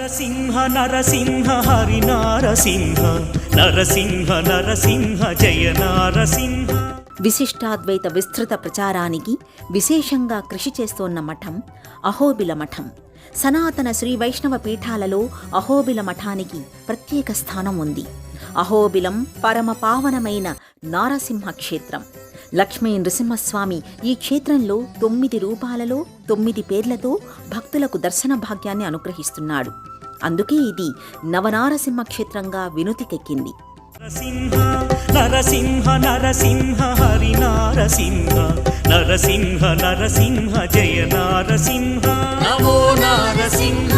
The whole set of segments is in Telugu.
నరసింహ నరసింహ హరి నారసింహ నరసింహ నరసింహ జయ నారసింహ. విశిష్టాద్వైత విస్తృత ప్రచారానికి విశేషంగా కృషి చేస్తోన్న మఠం అహోబిల మఠం. సనాతన శ్రీ వైష్ణవ పీఠాలలో అహోబిల మఠానికి ప్రత్యేక స్థానం ఉంది. అహోబిలం పరమ పావనమైన నారసింహ క్షేత్రం. లక్ష్మీ నృసింహస్వామి ఈ క్షేత్రంలో తొమ్మిది రూపాలలో తొమ్మిది పేర్లతో భక్తులకు దర్శన భాగ్యాన్ని అనుగ్రహిస్తున్నాడు. అందుకే ఇది నవనారసింహ క్షేత్రంగా వినుతికెక్కింది. నరసింహ నరసింహ నరసింహ హరి నారసింహ నరసింహ నరసింహ జయ నారసింహ. నమో నారసింహ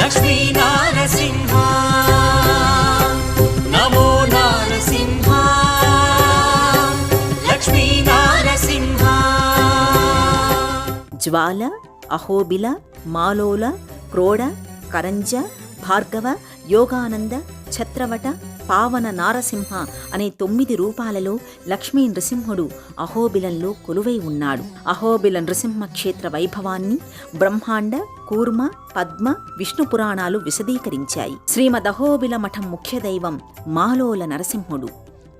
లక్ష్మీ నారసింహ. నమో నారసింహ లక్ష్మీ నారసింహ. జ్వాల అహోబిల మాలోల క్రోడ కరంజ భార్గవ యోగానంద ఛత్రవట పావన నారసింహ అనే తొమ్మిది రూపాలలో లక్ష్మీ నృసింహుడు అహోబిలంలో కొలువై ఉన్నాడు. అహోబిల నృసింహ క్షేత్ర వైభవాన్ని బ్రహ్మాండ కూర్మ పద్మ విష్ణు పురాణాలు విశదీకరించాయి. శ్రీమద్ అహోబిల మఠం ముఖ్య దైవం మాలోల నరసింహుడు.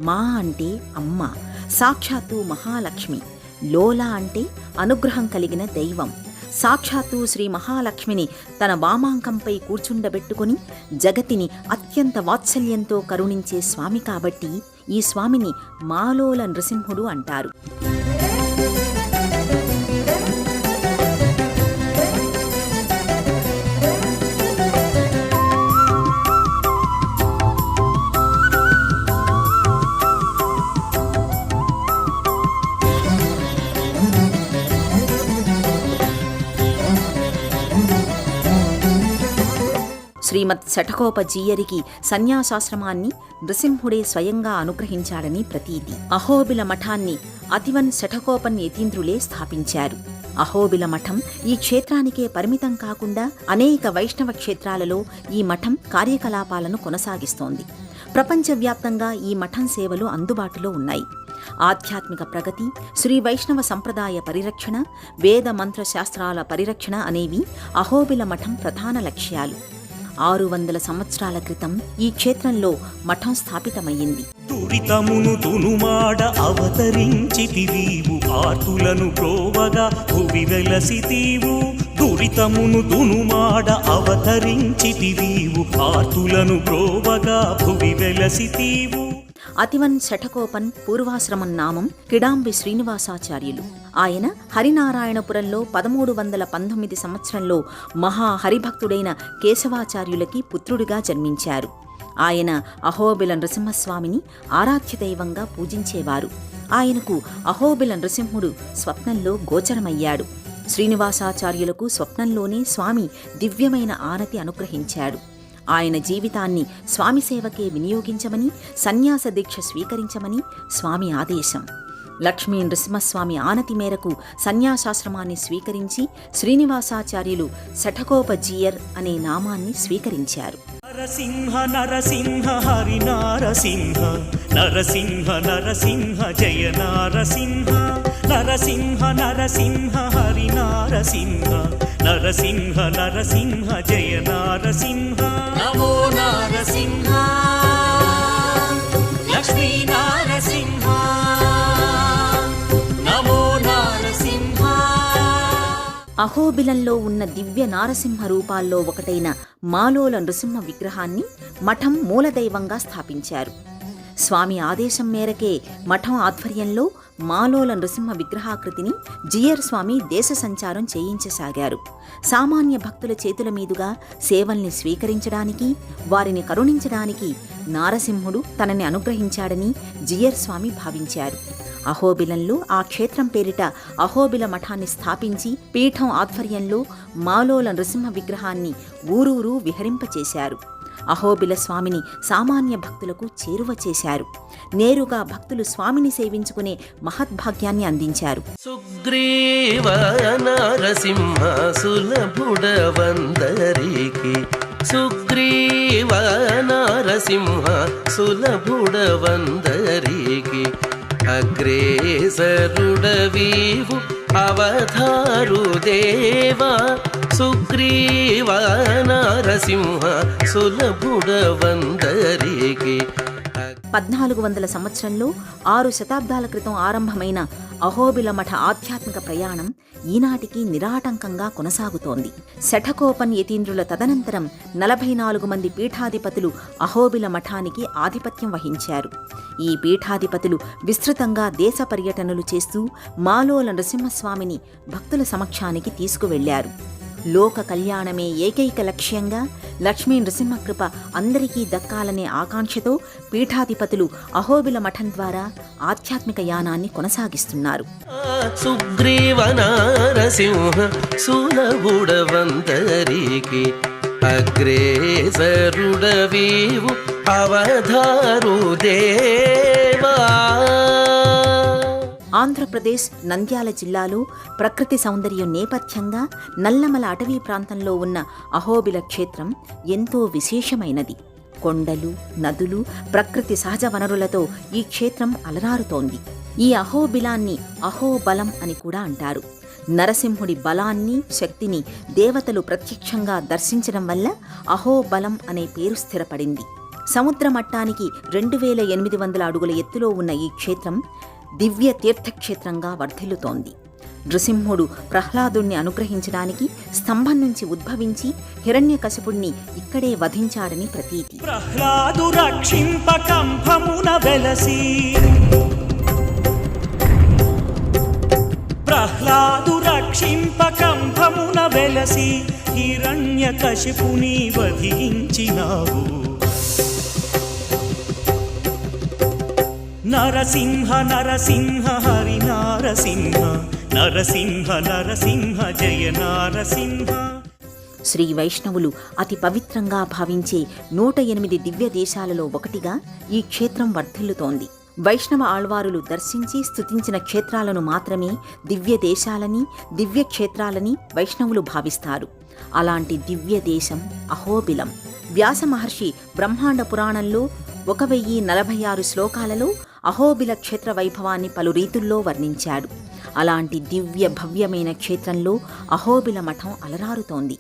మా అంటే అమ్మ సాక్షాత్తు మహాలక్ష్మి. లోల అంటే అనుగ్రహం కలిగిన దైవం. సాక్షాత్తు శ్రీ మహాలక్ష్మిని తన వామాంకంపై కూర్చుండబెట్టుకుని జగతిని అత్యంత వాత్సల్యంతో కరుణించే స్వామి కాబట్టి ఈ స్వామిని మాలోల నృసింహుడు అంటారు. శ్రీమత్ శఠకోపజీయరికి సన్యాసాశ్రమాన్ని నృసింహుడే స్వయంగా అనుగ్రహించాడని ప్రతీతి. అహోబిల మఠాన్ని అతివన్ శఠకోపన్ యతీంద్రులే స్థాపించారు. అహోబిల మఠం ఈ క్షేత్రానికే పరిమితం కాకుండా అనేక వైష్ణవ క్షేత్రాలలో ఈ మఠం కార్యకలాపాలను కొనసాగిస్తోంది. ప్రపంచవ్యాప్తంగా ఈ మఠం సేవలు అందుబాటులో ఉన్నాయి. ఆధ్యాత్మిక ప్రగతి శ్రీ వైష్ణవ సంప్రదాయ పరిరక్షణ వేద మంత్ర శాస్త్రాల పరిరక్షణ అనేవి అహోబిల మఠం ప్రధాన లక్ష్యాలు. ఆరు వందల సంవత్సరాల క్రితం ఈ క్షేత్రంలో మఠం స్థాపితమయ్యింది. దురితమును తునుమాడ అవతరించితివీవు ఆర్తులను ప్రోవగా భువి వెలసితీవు దురితమును తునుమాడ అవతరించితివీవు ఆర్తులను ప్రోవగా భువి వెలసితీవు అతివన్ శఠకోపన్ పూర్వాశ్రమం నామం కిడాంబి శ్రీనివాసాచార్యులు. ఆయన హరినారాయణపురంలో పదమూడు వందల పంతొమ్మిది సంవత్సరంలో మహా హరిభక్తుడైన కేశవాచార్యులకి పుత్రుడిగా జన్మించారు. ఆయన అహోబిల నృసింహస్వామిని ఆరాధ్య దైవంగా పూజించేవారు. ఆయనకు అహోబిల నృసింహుడు స్వప్నంలో గోచరమయ్యాడు. శ్రీనివాసాచార్యులకు స్వప్నంలోనే స్వామి దివ్యమైన ఆనతి అనుగ్రహించాడు. ఆయన జీవితాన్ని స్వామి సేవకే వినియోగించమని సన్యాస దీక్ష స్వీకరించమని స్వామి ఆదేశం. లక్ష్మీ నృసింహస్వామి ఆనతి మేరకు సన్యాసాశ్రమాన్ని స్వీకరించి శ్రీనివాసాచార్యులు శఠకోపజీయర్ అనే నామాన్ని స్వీకరించారు. నరసింహ నరసింహ హరి నారసింహ నరసింహ నరసింహ జయ నారసింహ నరసింహ నరసింహ హరి నారసింహ నరసింహ నరసింహ జయ నారసింహ. నమో నారసింహ. లక్ష్మీ నారసింహ. నమో నారసింహ. అహోబిలంలో ఉన్న దివ్య నారసింహ రూపాల్లో ఒకటైన మాలోల నృసింహ విగ్రహాన్ని మఠం మూలదైవంగా స్థాపించారు. స్వామి ఆదేశం మేరకే మఠం ఆధ్వర్యంలో మాలోల నృసింహ విగ్రహాకృతిని జియర్ స్వామి దేశ సంచారం చేయించసాగారు. సామాన్య భక్తుల చేతుల మీదుగా సేవల్ని స్వీకరించడానికి వారిని కరుణించడానికి నారసింహుడు తనని అనుగ్రహించాడని జియర్ స్వామి భావించారు. అహోబిలంలో ఆ క్షేత్రం పేరిట అహోబిల మఠాన్ని స్థాపించి పీఠం ఆధ్వర్యంలో మాలోల నృసింహ విగ్రహాన్ని ఊరూరు విహరింపచేశారు. అహోబిల స్వామిని సామాన్య భక్తులకు చేరువ చేశారు. నేరుగా భక్తులు స్వామిని సేవించుకునే మహద్భాగ్యాన్ని అందించారు. సుగ్రీవ నరసింహ సులభుడవందరికి సుగ్రీవ నరసింహ సులభుడవందరికి అగ్రేసరుడవీవు అవధారు దేవా సుగ్రీవ నారసింహ సులభుడవందరికి. పద్నాలుగు వందల సంవత్సరంలో ఆరు శతాబ్దాల క్రితం ఆరంభమైన అహోబిల మఠ ఆధ్యాత్మిక ప్రయాణం ఈనాటికి నిరాటంకంగా కొనసాగుతోంది. శఠకోపన్ యతీంద్రుల తదనంతరం నలభై నాలుగు మంది పీఠాధిపతులు అహోబిల మఠానికి ఆధిపత్యం వహించారు. ఈ పీఠాధిపతులు విస్తృతంగా దేశ పర్యటనలు చేస్తూ మాలోల నరసింహస్వామిని భక్తుల సమక్షానికి తీసుకువెళ్ళారు లోక కళ్యాణమే ఏకైక లక్ష్యంగా లక్ష్మీ నృసింహకృప అందరికీ దక్కాలనే ఆకాంక్షతో పీఠాధిపతులు అహోబిల మఠం ద్వారా ఆధ్యాత్మిక యానాన్ని కొనసాగిస్తున్నారు. సుగ్రీవ నారసింహ అగ్రేసరుడవీవు అవధారు దేవా. ఆంధ్రప్రదేశ్ నంద్యాల జిల్లాలో ప్రకృతి సౌందర్యం నేపథ్యంగా నల్లమల అటవీ ప్రాంతంలో ఉన్న అహోబిల క్షేత్రం ఎంతో విశేషమైనది. కొండలు నదులు ప్రకృతి సహజ వనరులతో ఈ క్షేత్రం అలరారుతోంది. ఈ అహోబిలాన్ని అహోబలం అని కూడా అంటారు. నరసింహుడి బలాన్ని శక్తిని దేవతలు ప్రత్యక్షంగా దర్శించడం వల్ల అహోబలం అనే పేరు స్థిరపడింది. సముద్ర మట్టానికి రెండు వేల ఎనిమిది వందల అడుగుల ఎత్తులో ఉన్న ఈ క్షేత్రం దివ్య తీర్థక్షేత్రంగా వర్ధిల్లుతోంది. నృసింహుడు ప్రహ్లాదుణ్ణి అనుగ్రహించడానికి స్తంభం నుంచి ఉద్భవించి హిరణ్యకశపుణ్ణి ఇక్కడే వధించాడని ప్రతీతి. ప్రహ్లాదు రక్షింప కంభమున వెలసి. ప్రహ్లాదు రక్షింప కంభమున వెలసి హిరణ్య కశిపుని వధించినావు నరసింహ నరసింహ హరి నారసింహ నరసింహ నరసింహ జయ నారసింహ. శ్రీ వైష్ణవులు అతి పవిత్రంగా భావించే నూట ఎనిమిది దివ్య దేశాలలో ఒకటిగా ఈ క్షేత్రం వర్ధిల్లుతోంది. వైష్ణవ ఆళ్వారులు దర్శించి స్థుతించిన క్షేత్రాలను మాత్రమే దివ్య దేశాలని దివ్య క్షేత్రాలని వైష్ణవులు భావిస్తారు. అలాంటి దివ్య దేశం అహోబిలం. వ్యాస మహర్షి బ్రహ్మాండ పురాణంలో ఒక వెయ్యి నలభై ఆరు శ్లోకాలలో అహోబిల క్షేత్ర వైభవాన్ని పలు రీతుల్లో వర్ణించాడు. అలాంటి దివ్య భవ్యమైన క్షేత్రంలో అహోబిల మఠం అలరారుతోంది.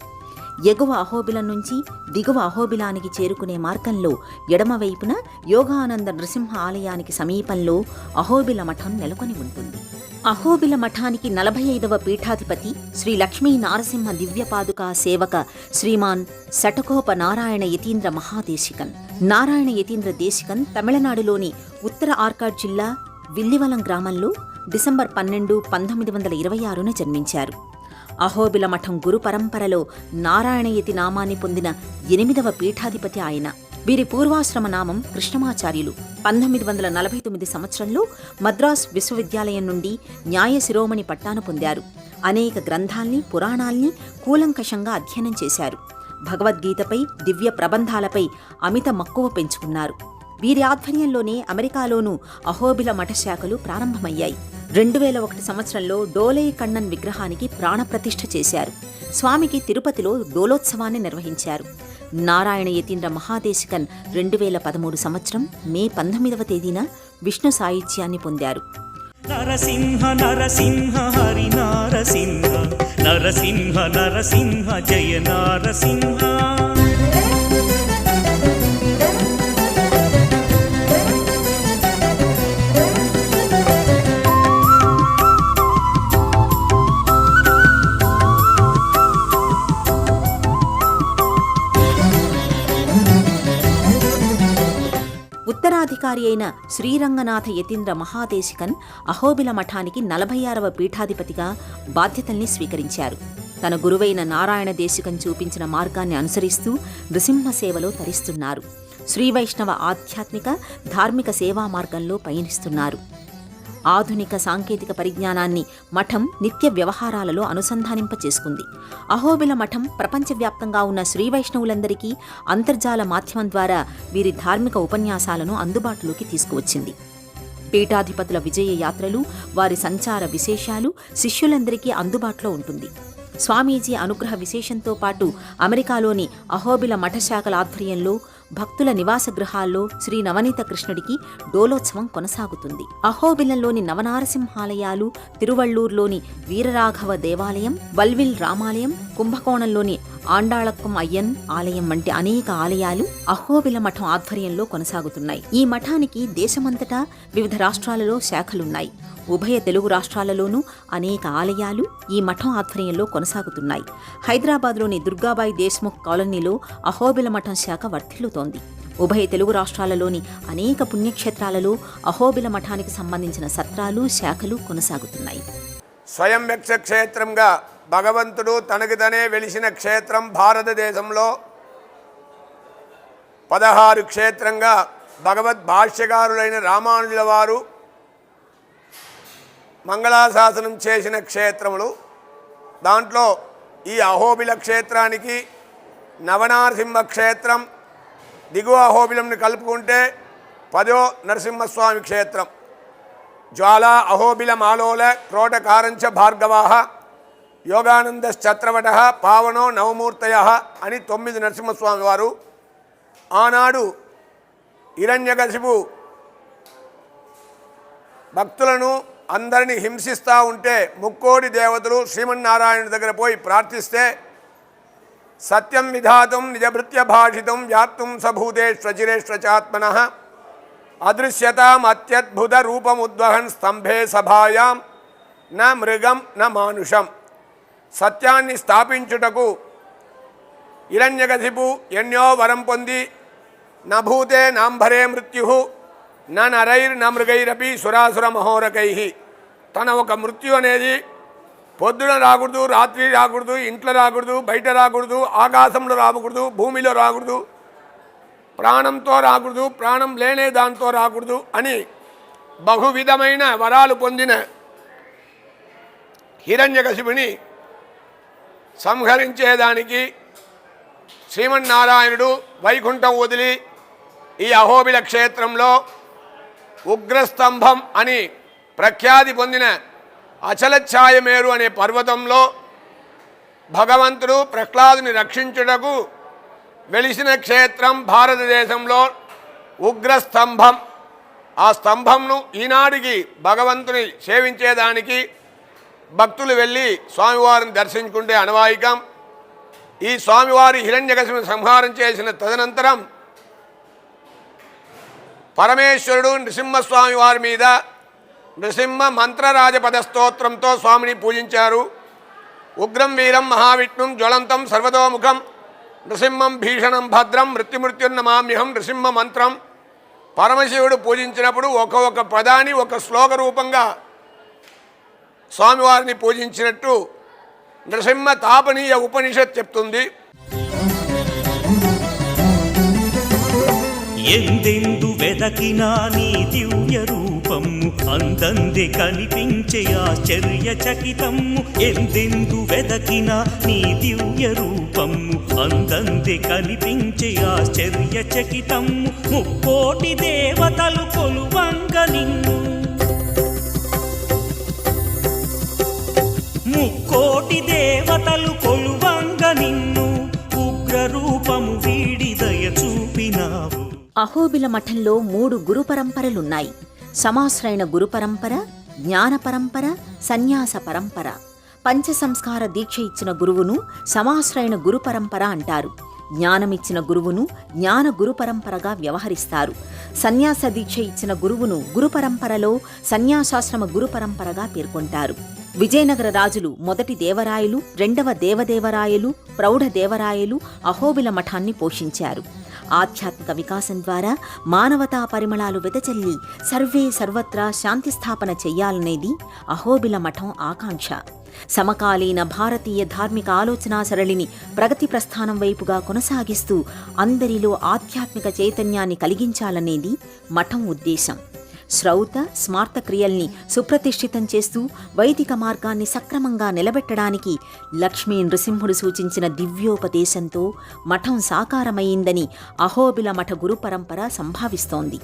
ఎగువ అహోబిలం నుంచి దిగువ అహోబిలానికి చేరుకునే మార్గంలో ఎడమవైపున యోగానంద నృసింహ ఆలయానికి సమీపంలో అహోబిల మఠం నెలకొని ఉంటుంది. అహోబిల మఠానికి నలభై ఐదవ పీఠాధిపతి శ్రీ లక్ష్మీ నారసింహ దివ్యపాదుకా సేవక శ్రీమాన్ శటకోప నారాయణ యతీంద్ర మహాదేశికన్. నారాయణ యతీంద్ర దేశికన్ తమిళనాడులోని ఉత్తర ఆర్కాడ్ జిల్లా విల్లివలం గ్రామంలో డిసెంబర్ పన్నెండు పంతొమ్మిది వందల ఇరవై ఆరున జన్మించారు. అహోబిల మఠం గురు పరంపరలో నారాయణయతి నామాన్ని పొందిన ఎనిమిదవ పీఠాధిపతి ఆయన. వీరి పూర్వాశ్రమ నామం కృష్ణమాచార్యులు. పంతొమ్మిది వందల నలభై తొమ్మిది సంవత్సరంలో మద్రాస్ విశ్వవిద్యాలయం నుండి న్యాయ శిరోమణి పట్టాను పొందారు. అనేక గ్రంథాల్ని పురాణాల్ని కూలంకషంగా అధ్యయనం చేశారు. భగవద్గీతపై దివ్య ప్రబంధాలపై అమిత మక్కువ పెంచుకున్నారు. వీరి ఆధ్వర్యంలోనే అమెరికాలోనూ అహోబిల మఠశాఖలు ప్రారంభమయ్యాయి. రెండు వేల ఒకటి సంవత్సరంలో డోలే కണ്ണన్ విగ్రహానికి ప్రాణప్రతిష్ఠ చేశారు. స్వామికి తిరుపతిలో డోలోత్సవాన్ని నిర్వహించారు. నారాయణ యతీంద్ర మహాదేశికన్ రెండు వేల పదమూడు సంవత్సరం మే పంతొమ్మిదవ తేదీన విష్ణు సాహిత్యాన్ని పొందారు. నరసింహ నరసింహ హరి నారసింహ నరసింహ నరసింహ జయ నారసింహ. ఉత్తరాధికారి అయిన శ్రీరంగనాథ యతీంద్ర మహాదేశికన్ అహోబిల మఠానికి నలభై ఆరవ పీఠాధిపతిగా బాధ్యతల్ని స్వీకరించారు. తన గురువైన నారాయణ దేశికన్ చూపించిన మార్గాన్ని అనుసరిస్తూ నృసింహ సేవలో తరిస్తున్నారు. శ్రీవైష్ణవ ఆధ్యాత్మిక ధార్మిక సేవా మార్గంలో పయనిస్తున్నారు. ఆధునిక సాంకేతిక పరిజ్ఞానాన్ని మఠం నిత్య వ్యవహారాలలో అనుసంధానింపచేసుకుంది. అహోబిల మఠం ప్రపంచవ్యాప్తంగా ఉన్న శ్రీ వైష్ణవులందరికీ అంతర్జాల మాధ్యమం ద్వారా వీరి ధార్మిక ఉపన్యాసాలను అందుబాటులోకి తీసుకువచ్చింది. పీఠాధిపతుల విజయ యాత్రలు వారి సంచార విశేషాలు శిష్యులందరికీ అందుబాటులో ఉంటుంది. స్వామీజీ అనుగ్రహ విశేషంతో పాటు అమెరికాలోని అహోబిల మఠశాఖల ఆధ్వర్యంలో భక్తుల నివాస గృహాల్లో శ్రీ నవనీత కృష్ణుడికి డోలోత్సవం కొనసాగుతుంది. అహోబిలంలోని నవనారసింహాలయాలు తిరువళ్ళూరులోని వీరరాఘవ దేవాలయం వల్విల్ రామాలయం కుంభకోణంలోని ఆండాళక్కం అయ్యన్ ఆలయం వంటి అనేక ఆలయాలు అహోబిల మఠం ఆధ్వర్యంలో కొనసాగుతున్నాయి. ఈ మఠానికి దేశమంతటా వివిధ రాష్ట్రాలలో శాఖలున్నాయి. ఉభయ తెలుగు రాష్ట్రాలలోనూ అనేక ఆలయాలు ఈ మఠం ఆధ్వర్యంలో కొనసాగుతున్నాయి. హైదరాబాద్లోని దుర్గాబాయి దేశ్ముఖ్ కాలనీలో అహోబిల మఠం శాఖ వర్ధిల్లుతోంది. ఉభయ తెలుగు రాష్ట్రాలలోని అనేక పుణ్యక్షేత్రాలలో అహోబిల మఠానికి సంబంధించిన సత్రాలు శాఖలు కొనసాగుతున్నాయి. స్వయం వ్యక్త క్షేత్రంగా భగవంతుడు తనకి తనే వెలిసిన క్షేత్రం భారతదేశంలో పదహారు క్షేత్రంగా భగవద్ భాష్యకారులైన రామానుజుల వారు మంగళాశాసనం చేసిన క్షేత్రములు. దాంట్లో ఈ అహోబిల క్షేత్రానికి నవనారసింహ క్షేత్రం దిగువ అహోబిలంని కలుపుకుంటే పదో నరసింహస్వామి క్షేత్రం. జ్వాలా అహోబిల మాలోల క్రోటకారంచ యోగానంద యోగానందశ్చత్రవట పావనో నవమూర్తయ అని తొమ్మిది నరసింహస్వామి వారు ఆనాడు హిరణ్యకశిపు భక్తులను అందరినీ హింసిస్తూ ఉంటే ముక్కోడి దేవతలు శ్రీమన్నారాయణ దగ్గర పోయి ప్రార్థిస్తే సత్యం విధాతం నిజభృత్య భాషితం వ్యాప్తం సభూతేష్వచిరేష్వచాత్మన అదృశ్యతాం అత్యద్భుత రూపముద్వహన్ స్తంభే సభాయాం న మృగం న మానుషం. సత్యాన్ని స్థాపించుటకు హిరణ్యకశిపు ఎన్నో వరం పొంది నభూతే నాంభరే మృత్యు న నరైర్ న మృగైరపి సురాసుర మహోరకై. తన ఒక మృత్యు అనేది పొద్దున రాకూడదు రాత్రి రాకూడదు ఇంట్లో రాకూడదు బయట రాకూడదు ఆకాశంలో రాకూడదు భూమిలో రాకూడదు ప్రాణంతో రాకూడదు ప్రాణం లేనే దాంతో రాకూడదు అని బహువిధమైన వరాలు పొందిన హిరణ్యకశిపుని సంహరించేదానికి శ్రీమన్నారాయణుడు వైకుంఠం వదిలి ఈ అహోబిల క్షేత్రంలో ఉగ్రస్తంభం అని ప్రఖ్యాతి పొందిన అచలఛాయమేరు అనే పర్వతంలో భగవంతుడు ప్రహ్లాదుని రక్షించుటకు వెలిసిన క్షేత్రం భారతదేశంలో ఉగ్రస్తంభం. ఆ స్తంభంను ఈనాటికి భగవంతుని సేవించేదానికి భక్తులు వెళ్ళి స్వామివారిని దర్శించుకుంటే అనవాయికం ఈ స్వామివారి హిరణ్యకశిని సంహారం చేసిన తదనంతరం పరమేశ్వరుడు నృసింహస్వామి వారి మీద నృసింహ మంత్రరాజపద స్తోత్రంతో స్వామిని పూజించారు. ఉగ్రం వీరం మహావిష్ణుం జ్వలంతం సర్వతోముఖం. నృసింహం భీషణం భద్రం మృత్యుమృత్యున్నమామ్యహం నృసింహ మంత్రం. పరమశివుడు పూజించినప్పుడు ఒక ఒక పదాన్ని ఒక శ్లోక రూపంగా స్వామివారిని పూజించినట్టు నృసింహ తాపనీయ ఉపనిషత్ చెప్తుంది. ఎందెందు వెదకినా నీ దివ్య రూపము అందంది కనిపించే ఆశ్చర్య చకితము ఎందెందు వెదకినా నీ దివ్య రూపము అందంది కనిపించే ఆశ్చర్య చకితము ముక్కోటి దేవతలు కొలువంగ నిన్ను. ముక్కోటి దేవతలు కొలువంగ నిన్ను ఉగ్ర రూపము చూపినావు. అహోబిల మఠంలో మూడు గురు పరంపరలున్నాయి. సమాశ్రయణ గురు పరంపర జ్ఞాన పరంపర సన్యాస పరంపర. పంచ సంస్కార దీక్ష ఇచ్చిన గురువును సమాశ్రయణ గురు పరంపర అంటారు. జ్ఞానమిచ్చిన గురువును జ్ఞాన గురు పరంపరగా వ్యవహరిస్తారు. సన్యాస దీక్ష ఇచ్చిన గురువును గురు పరంపరలో సన్యాసాశ్రమ గురు పరంపరగా పేర్కొంటారు. విజయనగర రాజులు మొదటి దేవరాయలు రెండవ దేవదేవరాయలు ప్రౌఢ దేవరాయలు అహోబిల మఠాన్ని పోషించారు. ఆధ్యాత్మిక వికాసం ద్వారా మానవతా పరిమళాలు వెదజల్లి సర్వే సర్వత్రా శాంతి స్థాపన చెయ్యాలనేది అహోబిల మఠం ఆకాంక్ష. సమకాలీన భారతీయ ధార్మిక ఆలోచనా సరళిని ప్రగతి ప్రస్థానం వైపుగా కొనసాగిస్తూ అందరిలో ఆధ్యాత్మిక చైతన్యాన్ని కలిగించాలనేది మఠం ఉద్దేశం. శ్రౌత స్మార్త క్రియల్ని సుప్రతిష్ఠితం చేస్తూ వైదిక మార్గాన్ని సక్రమంగా నిలబెట్టడానికి లక్ష్మీ నృసింహుడు సూచించిన దివ్యోపదేశంతో మఠం సాకారమైందని అహోబిల మఠ గురు పరంపర సంభావిస్తోంది.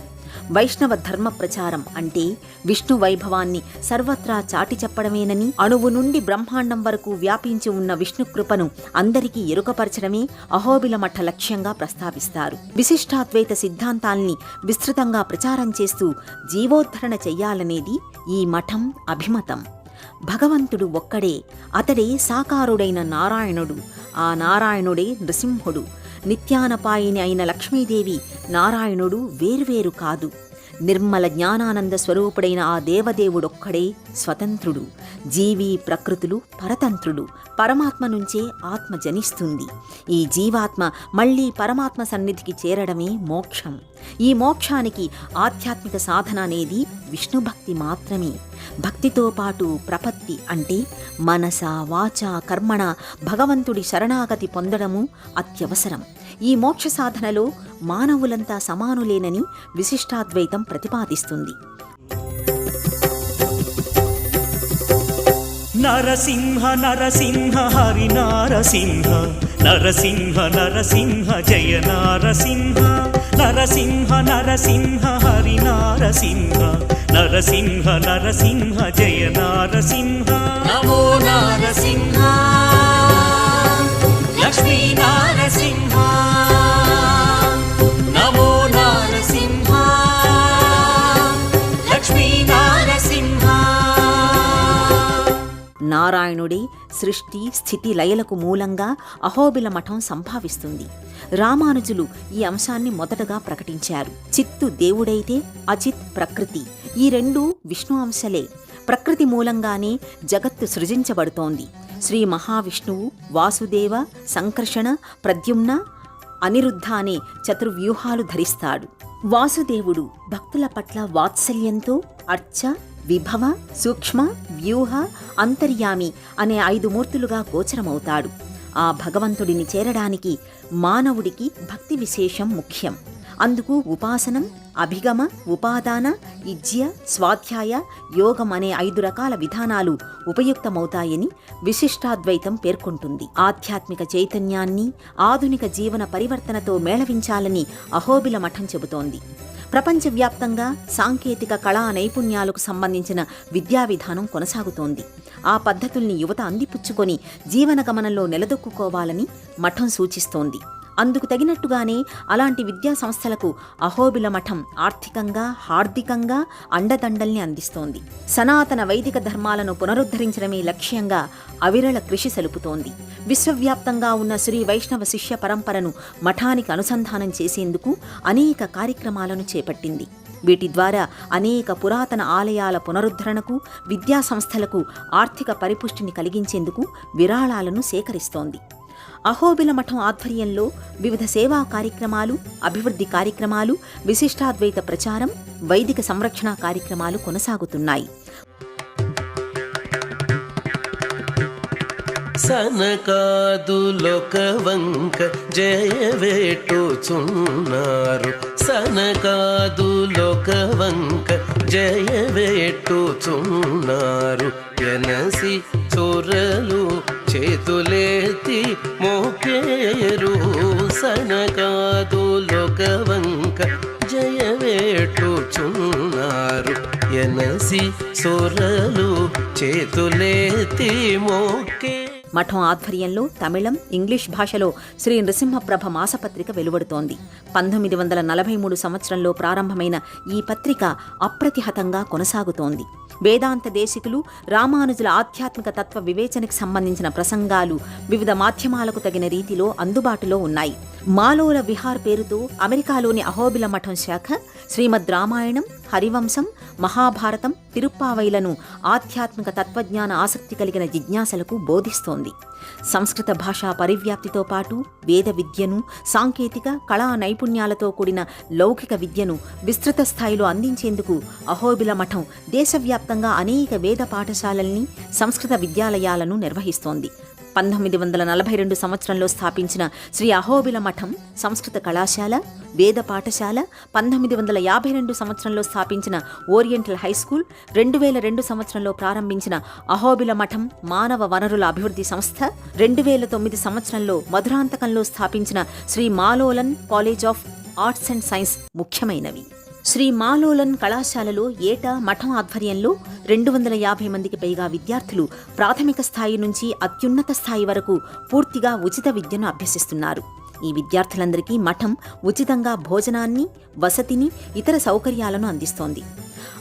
వైష్ణవ ధర్మ ప్రచారం అంటే విష్ణు వైభవాన్ని సర్వత్రా చాటి చెప్పడమేనని అణువు నుండి బ్రహ్మాండం వరకు వ్యాపించి ఉన్న విష్ణు కృపను అందరికీ ఎరుకపరచడమే అహోబిల మఠ లక్ష్యంగా ప్రస్తావిస్తారు. విశిష్టాద్వైత సిద్ధాంతాల్ని విస్తృతంగా ప్రచారం చేస్తూ జీవోద్ధరణ చెయ్యాలనేది ఈ మఠం అభిమతం. భగవంతుడు ఒక్కడే అతడే సాకారుడైన నారాయణుడు. ఆ నారాయణుడే నృసింహుడు. నిత్యానపాయిని అయిన లక్ష్మీదేవి నారాయణుడు వేర్వేరు కాదు. నిర్మల జ్ఞానానంద స్వరూపుడైన ఆ దేవదేవుడొక్కడే స్వతంత్రుడు. జీవి ప్రకృతులు పరతంత్రుడు. పరమాత్మ నుంచే ఆత్మ జనిస్తుంది. ఈ జీవాత్మ మళ్ళీ పరమాత్మ సన్నిధికి చేరడమే మోక్షం. ఈ మోక్షానికి ఆధ్యాత్మిక సాధన అనేది విష్ణు భక్తి మాత్రమే. భక్తితో పాటు ప్రపత్తి అంటే మనస వాచ కర్మణ భగవంతుడి శరణాగతి పొందడము అత్యవసరం. ఈ మోక్ష సాధనలో మానవులంతా సమానులేనని విశిష్టాద్వైతం ప్రతిపాదిస్తుంది. నరసింహ నరసింహ హరి నారసింహ నరసింహ నరసింహ జయ నారసింహ నరసింహ నరసింహ హరి నారసింహ నరసింహ నరసింహ జయ నారసింహ. నమో నారసింహ. నారాయణుడే సృష్టి స్థితి లయలకు మూలంగా అహోబిల మఠం సంభావిస్తుంది. రామానుజులు ఈ అంశాన్ని మొదటగా ప్రకటించారు. చిత్తు దేవుడైతే అచిత్ ప్రకృతి. ఈ రెండు విష్ణు అంశలే. ప్రకృతి మూలంగానే జగత్తు సృజించబడుతోంది. శ్రీ మహావిష్ణువు వాసుదేవ సంకర్షణ ప్రద్యుమ్న అనిరుద్ధ అనే చతుర్వ్యూహాలు ధరిస్తాడు. వాసుదేవుడు భక్తుల పట్ల వాత్సల్యంతో అర్చ విభవ సూక్ష్మ వ్యూహ అంతర్యామి అనే ఐదు మూర్తులుగా గోచరమవుతాడు. ఆ భగవంతుడిని చేరడానికి మానవుడికి భక్తి విశేషం ముఖ్యం. అందుకు ఉపాసనం అభిగమ ఉపాదాన ఇజ్య స్వాధ్యాయ యోగం అనే ఐదు రకాల విధానాలు ఉపయుక్తమవుతాయని విశిష్టాద్వైతం పేర్కొంటుంది. ఆధ్యాత్మిక చైతన్యాన్ని ఆధునిక జీవన పరివర్తనతో మేళవించాలని అహోబిల మఠం చెబుతోంది. ప్రపంచవ్యాప్తంగా సాంకేతిక కళా నైపుణ్యాలకు సంబంధించిన విద్యా విధానం కొనసాగుతోంది. ఆ పద్ధతుల్ని యువత అందిపుచ్చుకొని జీవన గమనంలో నిలదొక్కుకోవాలని మఠం సూచిస్తోంది. అందుకు తగినట్టుగానే అలాంటి విద్యా సంస్థలకు అహోబిల మఠం ఆర్థికంగా హార్దికంగా అండదండల్ని అందిస్తోంది. సనాతన వైదిక ధర్మాలను పునరుద్ధరించడమే లక్ష్యంగా అవిరళ కృషి సలుపుతోంది. విశ్వవ్యాప్తంగా ఉన్న శ్రీ వైష్ణవ శిష్య పరంపరను మఠానికి అనుసంధానం చేసేందుకు అనేక కార్యక్రమాలను చేపట్టింది. వీటి ద్వారా అనేక పురాతన ఆలయాల పునరుద్ధరణకు విద్యా సంస్థలకు ఆర్థిక పరిపుష్టిని కలిగించేందుకు విరాళాలను సేకరిస్తోంది. అహోబిల మఠం ఆధ్వర్యంలో వివిధ సేవా కార్యక్రమాలు అభివృద్ధి కార్యక్రమాలు విశిష్టాద్వైత ప్రచారం వైదిక సంరక్షణ కార్యక్రమాలు కొనసాగుతున్నాయి. సనకాదులొక జయవేట్టుచున్నారు సనకాదులొక వంక జయవేట్టుచున్నారు ఎనసి చొరలు చేతులేతి మోకేరు. సనకాదులొక వంక జయవేట్టుచున్నారు ఎనసి సొరలు చేతులేతి మోకే మఠం ఆధ్వర్యంలో తమిళం ఇంగ్లీష్ భాషలో శ్రీ నృసింహప్రభ మాసపత్రిక వెలువడుతోంది. పంతొమ్మిది వందల నలభై మూడు సంవత్సరంలో ప్రారంభమైన ఈ పత్రిక అప్రతిహతంగా కొనసాగుతోంది. వేదాంత దేశికులు రామానుజుల ఆధ్యాత్మిక తత్వ వివేచనకు సంబంధించిన ప్రసంగాలు వివిధ మాధ్యమాలకు తగిన రీతిలో అందుబాటులో ఉన్నాయి. మాలోల విహార్ పేరుతో అమెరికాలోని అహోబిల మఠం శాఖ శ్రీమద్ రామాయణం హరివంశం మహాభారతం తిరుప్పావైలను ఆధ్యాత్మిక తత్వజ్ఞాన ఆసక్తి కలిగిన జిజ్ఞాసలకు బోధిస్తోంది. సంస్కృత భాషా పరివ్యాప్తితో పాటు వేద విద్యను సాంకేతిక కళా నైపుణ్యాలతో కూడిన లౌకిక విద్యను విస్తృత స్థాయిలో అందించేందుకు అహోబిల మఠం దేశవ్యాప్తంగా అనేక వేద పాఠశాలల్ని సంస్కృత విద్యాలయాలను నిర్వహిస్తోంది. పంతొమ్మిది వందల నలభై రెండు సంవత్సరంలో స్థాపించిన శ్రీ అహోబిల మఠం సంస్కృత కళాశాల వేద పాఠశాల పంతొమ్మిది వందల యాభై రెండు సంవత్సరంలో స్థాపించిన ఓరియంటల్ హై స్కూల్ రెండు వేల రెండు సంవత్సరంలో ప్రారంభించిన అహోబిల మఠం మానవ వనరుల అభివృద్ధి సంస్థ రెండు వేల తొమ్మిది సంవత్సరంలో మధురాంతకంలో స్థాపించిన Shri Malolan college of arts and science ముఖ్యమైనవి. శ్రీ మాలోలన్ కళాశాలలో ఏటా మఠం ఆధ్వర్యంలో రెండు వందల యాభై మందికి పైగా విద్యార్థులు ప్రాథమిక స్థాయి నుంచి అత్యున్నత స్థాయి వరకు పూర్తిగా ఉచిత విద్యను అభ్యసిస్తున్నారు. ఈ విద్యార్థులందరికీ మఠం ఉచితంగా భోజనాన్ని వసతిని ఇతర సౌకర్యాలను అందిస్తోంది.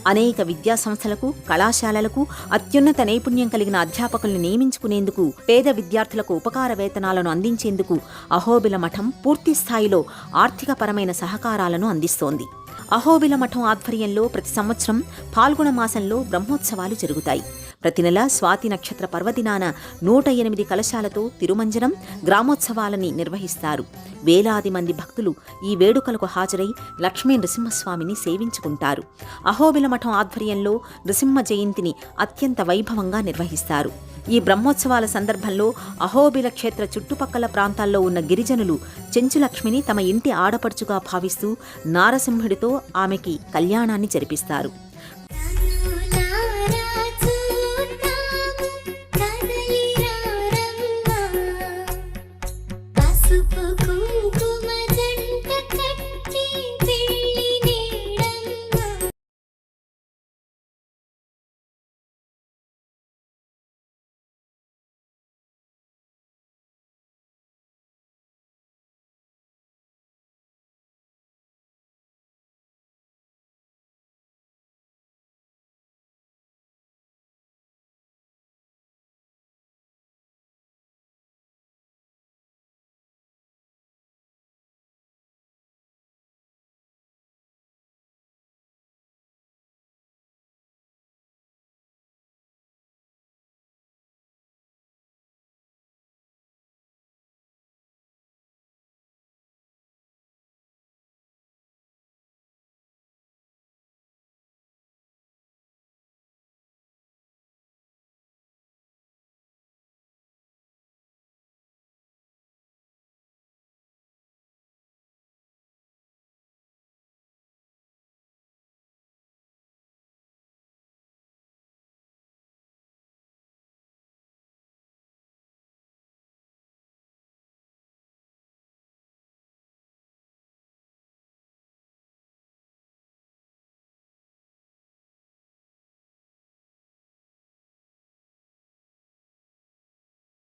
అనేక విద్యా సంస్థలకు కళాశాలలకు అత్యున్నత నైపుణ్యం కలిగిన అధ్యాపకుల్ని నియమించుకునేందుకు పేద విద్యార్థులకు ఉపకార వేతనాలను అందించేందుకు అహోబిల మఠం పూర్తి స్థాయిలో ఆర్థికపరమైన సహకారాలను అందిస్తోంది. అహోబిల మఠం ఆధ్వర్యంలో ప్రతి సంవత్సరం ఫాల్గుణ మాసంలో బ్రహ్మోత్సవాలు జరుగుతాయి. ప్రతి నెల స్వాతి నక్షత్ర పర్వదినాన నూట ఎనిమిది కలశాలతో తిరుమంజనం గ్రామోత్సవాలని నిర్వహిస్తారు. వేలాది మంది భక్తులు ఈ వేడుకలకు హాజరై లక్ష్మీ నృసింహస్వామిని సేవించుకుంటారు. అహోబిల మఠం ఆధ్వర్యంలో నృసింహ జయంతిని అత్యంత వైభవంగా నిర్వహిస్తారు. ఈ బ్రహ్మోత్సవాల సందర్భంలో అహోబిల క్షేత్ర చుట్టుపక్కల ప్రాంతాల్లో ఉన్న గిరిజనులు చెంచులక్ష్మిని తమ ఇంటి ఆడపడుచుగా భావిస్తూ నారసింహుడితో ఆమెకి కళ్యాణాన్ని జరిపిస్తారు.